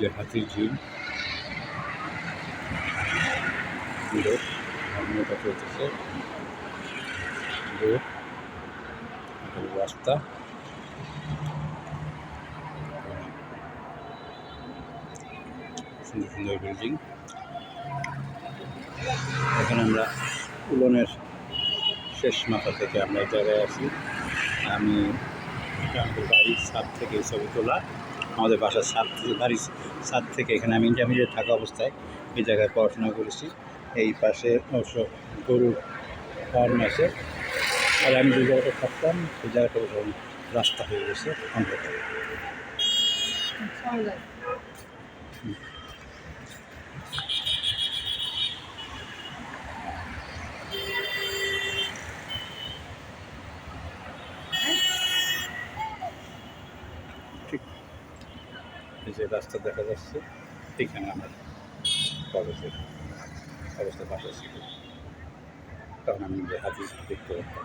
যে হাতির ঝিল। লোক রাস্তা। সুন্দর সুন্দর বিল্ডিং। এখন আমরা উলনের শেষ মাথা থেকে আমরা এই জায়গায় আছি। আমি এটা আমাদের বাড়ির ছাদ থেকে এই ছবি তোলা। আমাদের বাসার ছাদ থেকে বাড়ির ছাদ থেকে এখানে আমি ইন্টারমিডিয়েট থাকা অবস্থায় এই জায়গায় পড়াশোনা করেছি। এই পাশে অবশ্য গরুর ফার্ম আছে। আর আমি যে জায়গাটা থাকতাম সেই জায়গাটা রাস্তা হয়ে গেছে অন্ধকার। ঠিক। এই যে রাস্তা দেখা যাচ্ছে, এখানে আমার কলেজের অবস্থা বাসা ছিল। তখন আমি যে হাতি দেখতে পেতাম